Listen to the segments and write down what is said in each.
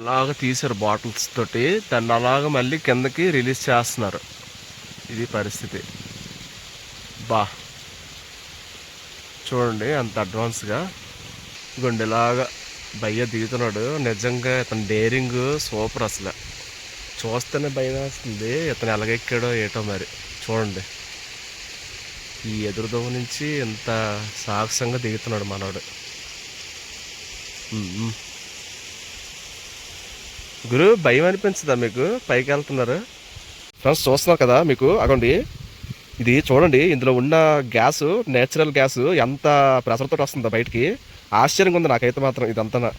అలాగ తీశారు బాటిల్స్ తోటి. దాన్ని అలాగ మళ్ళీ కిందకి రిలీజ్ చేస్తున్నారు. ఇది పరిస్థితి. బా. చూడండి అంత అడ్వాన్స్గా. ఇగోండి ఇలాగా భయ్య దిగుతున్నాడు. నిజంగా ఇతని డేరింగ్ సూపర్ అసలు. చూస్తేనే భయం వేస్తుంది. ఇతను ఎలాగెక్కాడో ఏటో మరి. చూడండి. ఈ ఎదురుదోవ నుంచి ఇంత సాహసంగా దిగుతున్నాడు మనోడు. గురు భయం అనిపించదా మీకు? పైకి వెళ్తున్నారు. ఫ్రెండ్స్ చూస్తున్నారు కదా మీకు? అగోండి. ఇది చూడండి ఇందులో ఉన్న గ్యాస్ నేచురల్ గ్యాస్ ఎంత ప్రెషర్తో వస్తుందో బయటికి. ఆశ్చర్యంగా ఉంది నాకైతే మాత్రం ఇదంతా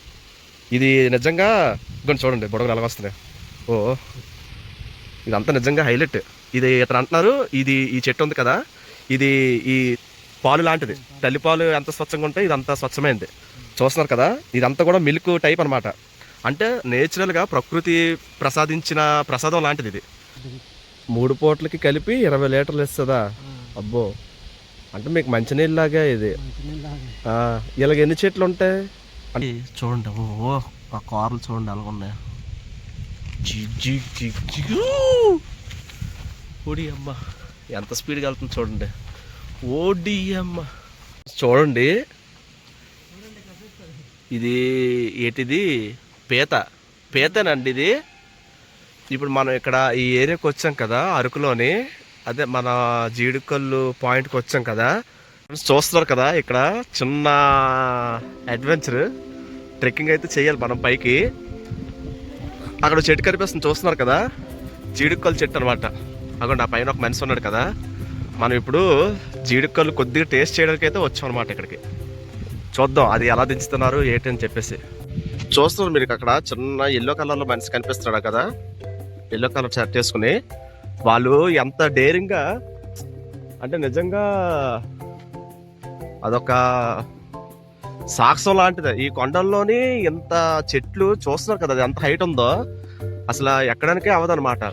ఇది నిజంగా ఇదిగోండి చూడండి బుడగలు ఎలా వస్తున్నాయి. ఓ ఇదంతా నిజంగా హైలైట్. ఇది ఇతను అంటున్నారు ఇది ఈ చెట్టు ఉంది కదా ఇది ఈ పాలు లాంటిది. తల్లిపాలు ఎంత స్వచ్ఛంగా ఉంటే ఇదంతా స్వచ్ఛమైంది. చూస్తున్నారు కదా ఇదంతా కూడా మిల్క్ టైప్ అన్నమాట. అంటే నేచురల్గా ప్రకృతి ప్రసాదించిన ప్రసాదం లాంటిది ఇది. మూడు పూటలకి కలిపి ఇరవై లీటర్లు ఇస్తుందా అబ్బో. అంటే మీకు మంచినీళ్ళలాగా ఇది. ఆ, ఇలాగ ఎన్ని చెట్లు ఉంటాయి? చూడండి ఓ ఆ కార్లు చూడండి అలాగ ఉన్నాయి. జిగ్ జిగ్ జిగ్ జిగ్ ఓడి అమ్మ ఎంత స్పీడ్గా వెళ్తుంది చూడండి. ఓడి అమ్మ చూడండి. ఇది ఏంటిది? పీత. పీతనండి ఇది. ఇప్పుడు మనం ఇక్కడ ఈ ఏరియాకి వచ్చాం కదా అరకులోని. అదే మన జీడికల్లు పాయింట్కి వచ్చాం కదా. చూస్తున్నారు కదా ఇక్కడ చిన్న అడ్వెంచర్. ట్రెక్కింగ్ అయితే చేయాలి మనం పైకి. అక్కడ చెట్టు కనిపిస్తుంది చూస్తున్నారు కదా. జీడికల్లు చెట్టు అనమాట అక్కడ నా పైన ఒక మనిషి ఉన్నాడు కదా. మనం ఇప్పుడు జీడికల్లు కొద్దిగా టేస్ట్ చేయడానికి అయితే వచ్చాం అనమాట ఇక్కడికి. చూద్దాం అది ఎలా దించుతున్నారు ఏంటి అని చెప్పేసి. చూస్తున్నారు మీరు అక్కడ చిన్న ఎల్లో కలర్లో మనిషి కనిపిస్తున్నాడు కదా. ఎల్లో కలర్ షర్ట్ వేసుకుని. వాళ్ళు ఎంత డేరింగ్గా అంటే నిజంగా అదొక సాక్ష్యం లాంటిది. ఈ కొండల్లోని ఇంత చెట్లు చూస్తున్నారు కదా అది ఎంత హైట్ ఉందో అసలు ఎక్కడానికే అవదనమాట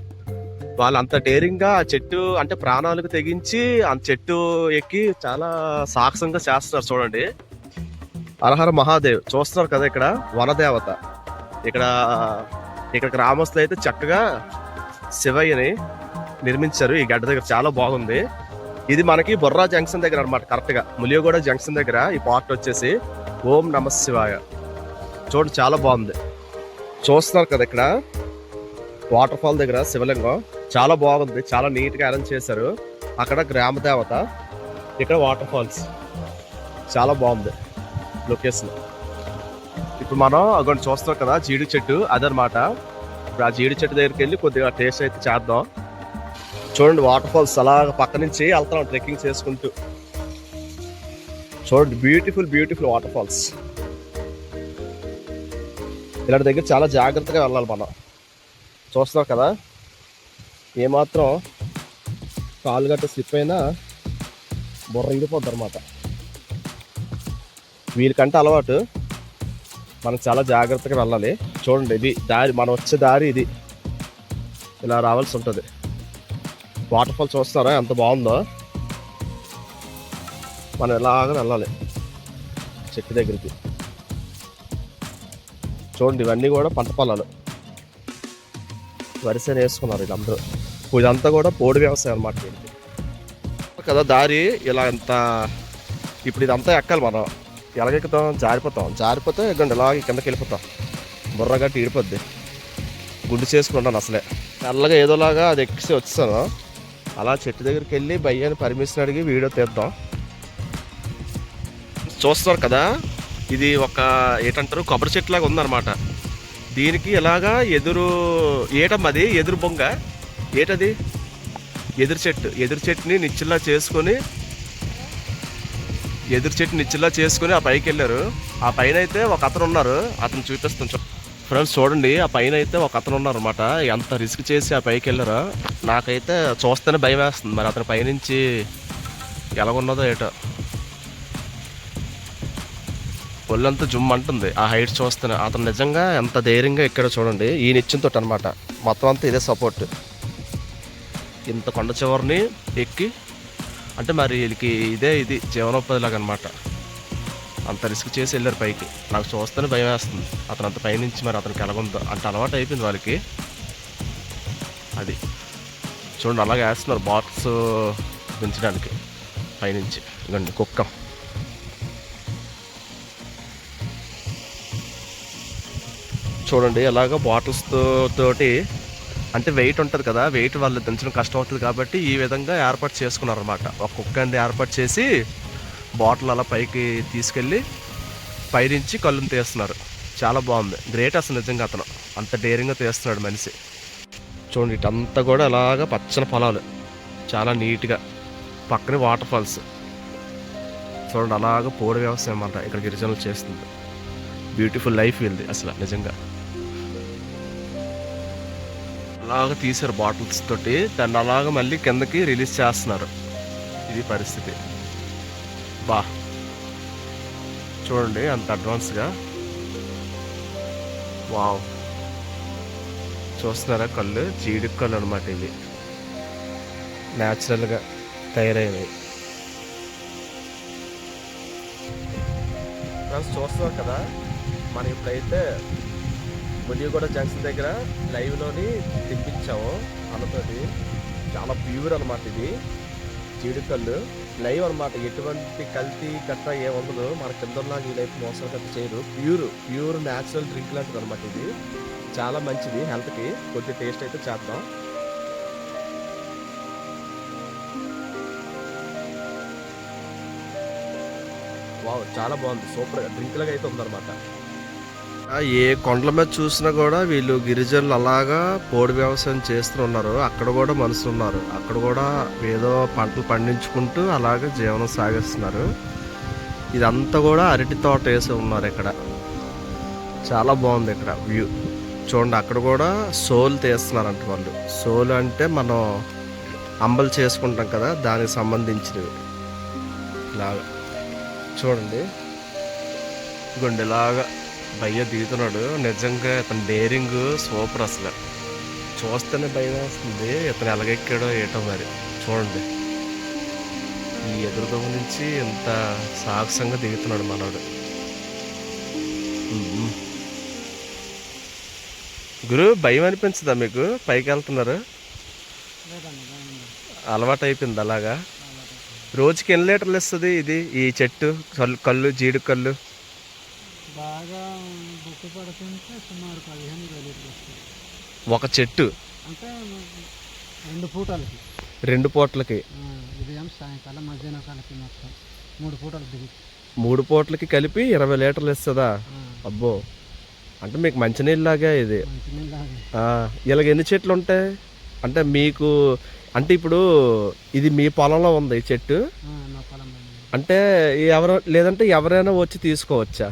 వాళ్ళు అంత డేరింగ్గా ఆ చెట్టు అంటే ప్రాణాలకు తెగించి ఆ చెట్టు ఎక్కి చాలా సాహసంగా చేస్తున్నారు చూడండి. అరహర మహాదేవ్. చూస్తున్నారు కదా ఇక్కడ వనదేవత. ఇక్కడ ఇక్కడ గ్రామస్తులు అయితే చక్కగా శివయ్యని నిర్మించారు. ఈ గడ్డ దగ్గర చాలా బాగుంది. ఇది మనకి బొర్రా జంక్షన్ దగ్గర అనమాట కరెక్ట్గా ములియగూడ జంక్షన్ దగ్గర ఈ పార్ట్ వచ్చేసి ఓం నమ శివాయ. చూడండి చాలా బాగుంది. చూస్తున్నారు కదా ఇక్కడ వాటర్ ఫాల్ దగ్గర శివలింగం. చాలా బాగుంది చాలా నీట్గా అరేంజ్ చేశారు. అక్కడ గ్రామ దేవత ఇక్కడ వాటర్ ఫాల్స్ చాలా బాగుంది. లొకేషన్ ఇప్పుడు మనం అక్కడ చూస్తున్నాం కదా జీడి చెట్టు అదనమాట. ఇప్పుడు ఆ జీడి చెట్టు దగ్గరికి వెళ్ళి కొద్దిగా టేస్ట్ అయితే చేద్దాం. చూడండి వాటర్ ఫాల్స్ అలా పక్క నుంచి వెళ్తున్నాం ట్రెక్కింగ్ చేసుకుంటూ. చూడండి బ్యూటిఫుల్ బ్యూటిఫుల్ వాటర్ ఫాల్స్ ఇలాంటి దగ్గర చాలా జాగ్రత్తగా వెళ్ళాలి మనం. చూస్తున్నాం కదా ఏమాత్రం కాలు గట్ట స్లిప్ అయినా బుర్ర ఇంగిపోద్ది అనమాట వీళ్ళకంటే అలవాటు మనం చాలా జాగ్రత్తగా వెళ్ళాలి. చూడండి ఇది దారి మనం వచ్చే దారి ఇది. ఇలా రావాల్సి ఉంటుంది. వాటర్ ఫాల్ చూస్తారా? ఎంత బాగుందో. మనం ఎలాగో వెళ్ళాలి చెట్టు దగ్గరికి. చూడండి ఇవన్నీ కూడా పంట పొలాలు. వరిసేన వేసుకున్నారు వీళ్ళందరూ. ఇదంతా కూడా పోడు వ్యవసాయం అన్నమాట కదా దారి ఇలా ఎంత ఇప్పుడు ఇదంతా ఎక్కాలి మనం. ఎలాగెక్కుతాం? జారిపోతాం. జారిపోతే ఎగ్గండి ఇలాగ కిందకి వెళ్ళిపోతాం. బుర్ర గట్టి ఈడిపోద్ది గుండు చేసుకుంటాను అసలే. తెల్లగా ఏదోలాగా అది ఎక్కిసి వచ్చాను అలా చెట్టు దగ్గరికి వెళ్ళి భయ్యాన్ని పర్మిషన్ అడిగి వీడియో తీద్దాం. చూస్తున్నారు కదా ఇది ఒక ఏంటంటారు? కొబ్బరి చెట్టు లాగా ఉందన్నమాట. దీనికి ఇలాగా ఎదురు ఏటమ్మది ఎదురు బొంగ. ఏటది? ఎదురు చెట్టు. ఎదురు చెట్టుని నిచ్చిల్లా చేసుకొని ఎదురు చెట్టు నిచ్చిల్లా చేసుకుని ఆ పైకి వెళ్ళారు. ఆ పైన అయితే ఒక అతను ఉన్నారు. అతను చూపిస్తాను ఫ్రెండ్స్ చూడండి ఆ పైన అయితే ఒక అతను ఉన్నారు అనమాట ఎంత రిస్క్ చేసి ఆ పైకి వెళ్ళారో నాకైతే చూస్తేనే భయం వేస్తుంది. మరి అతని పైనుంచి ఎలాగున్నదో ఏటో. ఒళ్ళంతా జుమ్ అంటుంది. ఆ హైట్ చూస్తేనే. అతను నిజంగా ఎంత ధైర్యంగా ఎక్కడో చూడండి. ఈ నిచ్చెనతో అనమాట మొత్తం అంతా ఇదే సపోర్ట్ ఇంత కొండ చివరిని ఎక్కి అంటే మరి వీళ్ళకి ఇదే ఇది జీవనోపాధి లాగా అనమాట అంత రిస్క్ చేసి వెళ్ళారు పైకి. నాకు చూస్తేనే భయం వేస్తుంది. అతను అంత పైనుంచి మరి అతనికి ఎలాగుందో అంటే అలవాటు అయిపోయింది వాళ్ళకి. అది. చూడండి అలాగే వేస్తున్నారు బాక్స్ దించడానికి. పైనుంచి. ఇదండి కుక్క. చూడండి ఎలాగ బాటిల్స్ తోటి అంటే వెయిట్ ఉంటుంది కదా వెయిట్ వాళ్ళు దించడం కష్టం అవుతుంది కాబట్టి ఈ విధంగా ఏర్పాటు చేసుకున్నారు అనమాట ఒక కుక్క అనేది ఏర్పాటు చేసి బాటిల్ అలా పైకి తీసుకెళ్ళి పైనుంచి కళ్ళుని తీస్తున్నారు. చాలా బాగుంది. గ్రేట్ అసలు నిజంగా అతను. అంత డేరింగ్గా తీస్తున్నాడు మనిషి. చూడండి ఇటంతా కూడా అలాగా పచ్చని పొలాలు. చాలా నీట్గా. పక్కనే వాటర్ ఫాల్స్. చూడండి అలాగ పోడు వ్యవసాయం అన్నమాట ఇక్కడ గిరిజనులు చేస్తుంది. బ్యూటిఫుల్ లైఫ్ వీళ్ళది అసలు నిజంగా. అలాగ తీసారు బాటిల్స్ తోటి. దాన్ని అలాగ మళ్ళీ కిందకి రిలీజ్ చేస్తున్నారు. ఇది పరిస్థితి. బా. చూడండి అంత అడ్వాన్స్గా. వావ్. చూస్తున్నారా కళ్ళు? జీడి కళ్ళు అనమాట ఇవి. న్యాచురల్గా తయారైనవి. చూస్తున్నారు కదా? మనం ఇప్పుడైతే మునిగూడ జంక్షన్ దగ్గర లైవ్లోని తినిపించాము అన్నతోటి చాలా ప్యూర్ అనమాట ఇది. జీడికల్లు లైవ్ అనమాట ఎటువంటి కల్తీ గట్ట ఏముండదు మన కిందలాగా ఈ లైఫ్ మోసాలు గట్ట చేయరు ప్యూర్ ప్యూర్ న్యాచురల్ డ్రింక్ లాంటిది అనమాట ఇది. చాలా మంచిది హెల్త్కి కొద్ది టేస్ట్ అయితే చేద్దాం. వావ్ చాలా బాగుంది. సూపర్ డ్రింక్ లాగా అయితే ఉందన్నమాట. ఏ కొండల మీద చూసినా కూడా వీళ్ళు గిరిజనులు అలాగా పోడు వ్యవసాయం చేస్తున్నారు. అక్కడ కూడా మనుషులు ఉన్నారు. అక్కడ కూడా ఏదో పంటలు పండించుకుంటూ అలాగే జీవనం సాగిస్తున్నారు. ఇదంతా కూడా అరటి తోట వేసి ఉన్నారు ఇక్కడ. చాలా బాగుంది ఇక్కడ వ్యూ. చూడండి అక్కడ కూడా సోల్ తీస్తున్నారంట వాళ్ళు. సోల్ అంటే మనం అంబలు చేసుకుంటాం కదా దానికి సంబంధించినవి. ఇలాగా. చూడండి. గుండెలాగా ఇలాగా. భయ్య దిగుతున్నాడు. నిజంగా ఇతను డేరింగ్ సూపర్ అసలు. చూస్తేనే భయం వస్తుంది. ఇతను ఎలాగెక్కాడో ఏటో మరి. చూడండి. ఈ ఎదురుదొంగ నుంచి ఎంత సాహసంగా దిగుతున్నాడు మనోడు. గురు భయం అనిపించదా మీకు? పైకి వెళ్తున్నారు. అలవాటు అయిపోయింది అలాగా. రోజుకి ఎన్ని లీటర్లు ఇస్తుంది ఇది? ఈ చెట్టు కళ్ళు కళ్ళు జీడి కళ్ళు? బాగా బుక్కు పడుతుంటే సుమారు పదిహేను ఇరవై లీటర్లు వస్తుంది ఒక చెట్టు? అంటే రెండు పూటలకి. రెండు పూటలకి? ఉదయం సాయంకాలం మధ్యాహ్నం కాలకి మొత్తం మూడు పూటలు దిగి మూడు పూటలకి కలిపి ఇరవై లీటర్లు ఇస్తుందా అబ్బో! అంటే మీకు మంచినీళ్ళలాగా ఇది. ఇలాగ ఎన్ని చెట్లు ఉంటాయి? అంటే మీకు అంటే ఇప్పుడు ఇది మీ పొలంలో ఉంది ఈ చెట్టు. అంటే ఎవరు లేదంటే ఎవరైనా వచ్చి తీసుకోవచ్చా?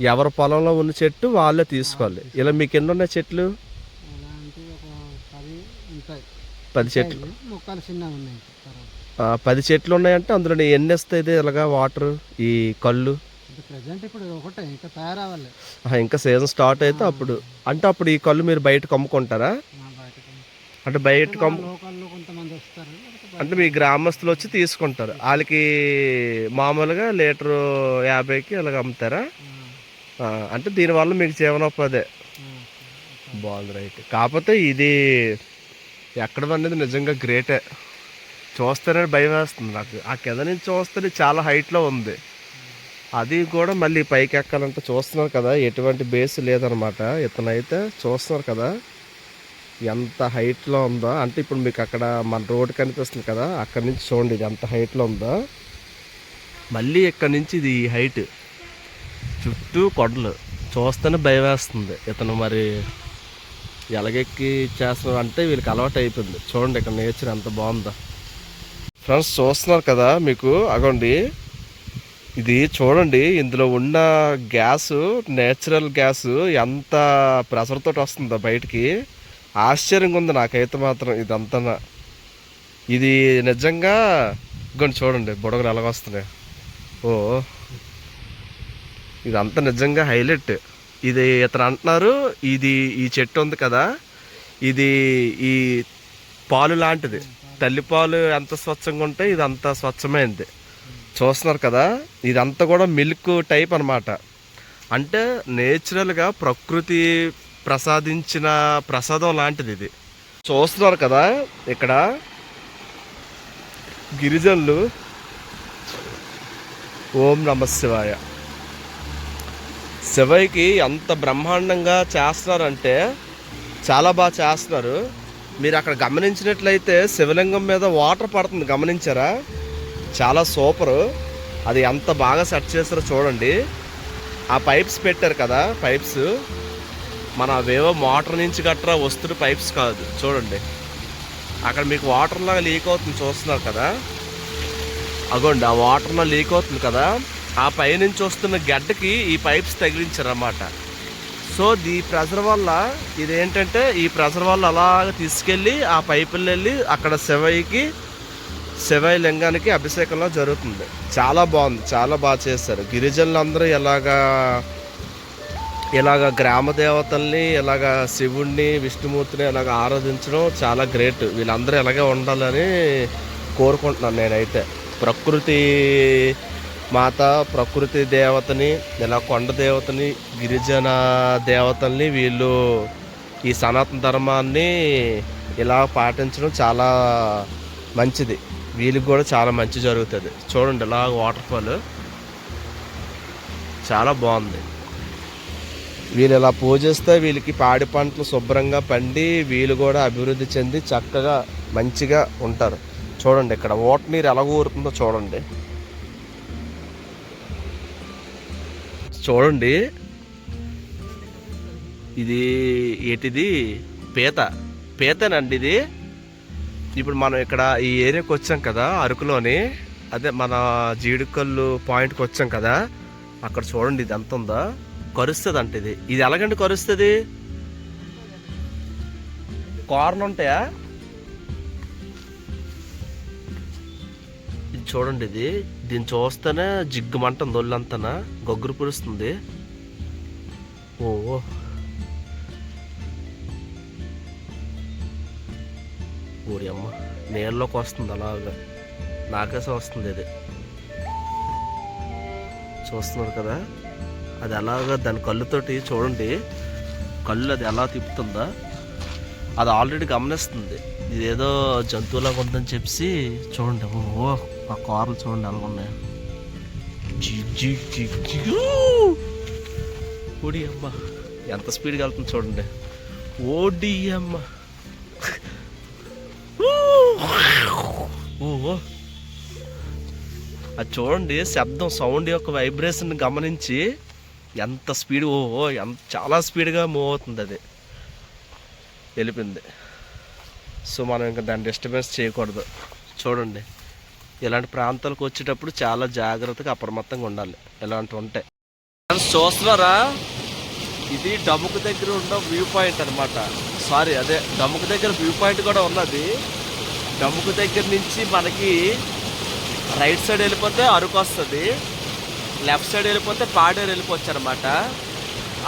ఎవరి పొలంలో ఉన్న చెట్టు వాళ్ళే తీసుకోవాలి. ఇలా మీకు ఎన్ని ఉన్నాయి చెట్లు? పది చెట్లు. పది చెట్లు ఉన్నాయంటే అందులో ఎన్ని వస్తాయి ఇలాగా వాటర్ ఈ కళ్ళు? ఇంకా సీజన్ స్టార్ట్ అయితే అప్పుడు. అంటే అప్పుడు ఈ కళ్ళు మీరు బయటకు అమ్ముకుంటారా అంటే బయటకు బయట- అంటే మీ గ్రామస్తులు వచ్చి తీసుకుంటారు. వాళ్ళకి మామూలుగా లీటరు యాభైకి ఇలాగ అమ్ముతారా? అంటే దీనివల్ల మీకు జీవనోపాధి బాగుంది రైట్. కాకపోతే ఇది ఎక్కడ అనేది నిజంగా గ్రేటే. చూస్తేనే భయం వేస్తుంది నాకు. ఆ కింద నుంచి చూస్తే చాలా హైట్లో ఉంది. అది కూడా మళ్ళీ పైకి ఎక్కాలంటే చూస్తున్నారు కదా ఎటువంటి బేస్ లేదనమాట. ఇతనైతే చూస్తున్నారు కదా ఎంత హైట్లో ఉందో. అంటే ఇప్పుడు మీకు అక్కడ మన రోడ్ కనిపిస్తుంది కదా అక్కడ నుంచి చూడండి ఇది ఎంత హైట్లో ఉందో. మళ్ళీ ఇక్కడ నుంచి ఇది హైట్ చుట్టూ కొడలు. చూస్తేనే భయం వేస్తుంది. ఇతను మరి ఎలాగెక్కి చేస్తున్నారు అంటే వీళ్ళకి అలవాటు అయిపోయింది. చూడండి ఇక్కడ నేచర్ ఎంత బాగుందో. ఫ్రెండ్స్ చూస్తున్నారు కదా మీకు? అగోండి. ఇది చూడండి ఇందులో ఉన్న గ్యాస్ నేచురల్ గ్యాస్ ఎంత ప్రెషర్తో వస్తుందో బయటికి. ఆశ్చర్యంగా ఉంది నాకైతే మాత్రం ఇదంతా ఇది నిజంగా ఇంకొని చూడండి బుడగలు ఎలాగొస్తున్నాయి. ఓ. ఇదంతా నిజంగా హైలైట్. ఇది ఇతను అంటున్నారు ఇది ఈ చెట్టు ఉంది కదా ఇది ఈ పాలు లాంటిది. తల్లిపాలు ఎంత స్వచ్ఛంగా ఉంటే ఇది అంత స్వచ్ఛమైనది చూస్తున్నారు కదా ఇదంతా కూడా మిల్క్ టైప్ అన్నమాట. అంటే నేచురల్గా ప్రకృతి ప్రసాదించిన ప్రసాదం లాంటిది ఇది. చూస్తున్నారు కదా ఇక్కడ గిరిజనులు ఓం నమ శివాయ. శివయ్యకి ఎంత బ్రహ్మాండంగా చేస్తున్నారంటే చాలా బాగా చేస్తున్నారు. మీరు అక్కడ గమనించినట్లయితే శివలింగం మీద వాటర్ పడుతుంది. గమనించారా? చాలా సూపరు. అది ఎంత బాగా సెట్ చేస్తారో చూడండి. ఆ పైప్స్ పెట్టారు కదా పైప్స్. మన అవేవో మోటార్ నుంచి గట్రా వస్తున్న పైప్స్ కాదు. చూడండి. అక్కడ మీకు వాటర్లాగా లీక్ అవుతుంది చూస్తున్నారు కదా. అగోండి ఆ వాటర్లో లీక్ అవుతుంది కదా. ఆ పైనుంచి వస్తున్న గడ్డకి ఈ పైప్స్ తగిలించారన్నమాట. సో ఈ ప్రెషర్ వల్ల ఇదేంటంటే ఈ ప్రెషర్ వల్ల అలాగ తీసుకెళ్ళి ఆ పైపులు వెళ్ళి అక్కడ శివయ్యకి శివయ్య లింగానికి అభిషేకంలో జరుగుతుంది. చాలా బాగుంది. చాలా బాగా చేస్తారు గిరిజనులందరూ ఎలాగా ఇలాగ గ్రామ దేవతల్ని ఇలాగ శివుణ్ణి విష్ణుమూర్తిని ఇలాగ ఆరాధించడం చాలా గ్రేట్. వీళ్ళందరూ ఇలాగే ఉండాలని కోరుకుంటున్నాను నేనైతే. ప్రకృతి మాత ప్రకృతి దేవతని ఇలా కొండ దేవతని గిరిజన దేవతల్ని వీళ్ళు ఈ సనాతన ధర్మాన్ని ఇలా పాటించడం చాలా మంచిది. వీళ్ళకి కూడా చాలా మంచి జరుగుతుంది. చూడండి ఇలా వాటర్ ఫాల్ చాలా బాగుంది. వీళ్ళు ఇలా పూజిస్తే వీళ్ళకి పాడి పంటలు శుభ్రంగా పండి వీళ్ళు కూడా అభివృద్ధి చెంది చక్కగా మంచిగా ఉంటారు. చూడండి ఇక్కడ ఓట నీరు ఎలా ఊరుతుందో చూడండి. చూడండి. ఇది ఏంటిది? పీత. పీతనండి ఇది. ఇప్పుడు మనం ఇక్కడ ఈ ఏరియాకి వచ్చాం కదా అరకులోని. అదే మన జీడికల్లు పాయింట్కి వచ్చాం కదా. అక్కడ చూడండి ఇది ఎంత ఉందో. కరుస్తుంది అంటే ఇది. ఇది ఎలాగండి కరుస్తుంది? కార్న్ ఉంటాయా? చూడండి ఇది. దీన్ని చూస్తేనే జిగ్గుమంటుంది ఒళ్ళంతనా. గొగ్గురు పురుస్తుంది. ఓ ఊరి అమ్మ నీళ్ళలోకి వస్తుంది అలాగా. నాకేసే వస్తుంది ఇది. చూస్తున్నారు కదా? అది అలాగా దాని కళ్ళుతోటి చూడండి. కళ్ళు అది ఎలా తిప్పుతుందా. అది ఆల్రెడీ గమనిస్తుంది. ఇదేదో జంతువులాగా ఉందని చెప్పి చూడండి. ఓ ఆ కార్లు చూడండి ఎలా ఉన్నాయి. జిగ్ ఓడి అమ్మ. ఎంత స్పీడ్గా వెళ్తుంది చూడండి. ఓడి అమ్మ. ఓహో అది చూడండి శబ్దం సౌండ్ యొక్క వైబ్రేషన్ గమనించి ఎంత స్పీడ్ ఓహో ఎంత చాలా స్పీడ్గా మూవ్ అవుతుంది అది. వెళ్ళిపోయింది. సో మనం ఇంకా దాన్ని డిస్టర్బెన్స్ చేయకూడదు. చూడండి. ఇలాంటి ప్రాంతాలకు వచ్చేటప్పుడు చాలా జాగ్రత్తగా అప్రమత్తంగా ఉండాలి. ఇలాంటివి ఉంటాయి చూస్తున్నారా? ఇది డముకు దగ్గర ఉన్న వ్యూ పాయింట్ అనమాట సారీ అదే డముకు దగ్గర వ్యూ పాయింట్ కూడా ఉన్నది. డముకు దగ్గర నుంచి మనకి రైట్ సైడ్ వెళ్ళిపోతే అరకు వస్తుంది. లెఫ్ట్ సైడ్ వెళ్ళిపోతే పాడేరు వెళ్ళిపోవచ్చు అనమాట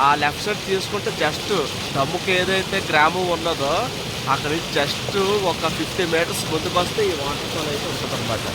ఆ లెఫ్ట్ సైడ్ తీసుకుంటే జస్ట్ డమ్ముకి ఏదైతే గ్రామం ఉన్నదో అక్కడ నుంచి జస్ట్ ఒక ఫిఫ్టీ మీటర్స్ ముందుకు వస్తే ఈ వాటర్ ఫాల్ అయితే ఉంటుంది అనమాట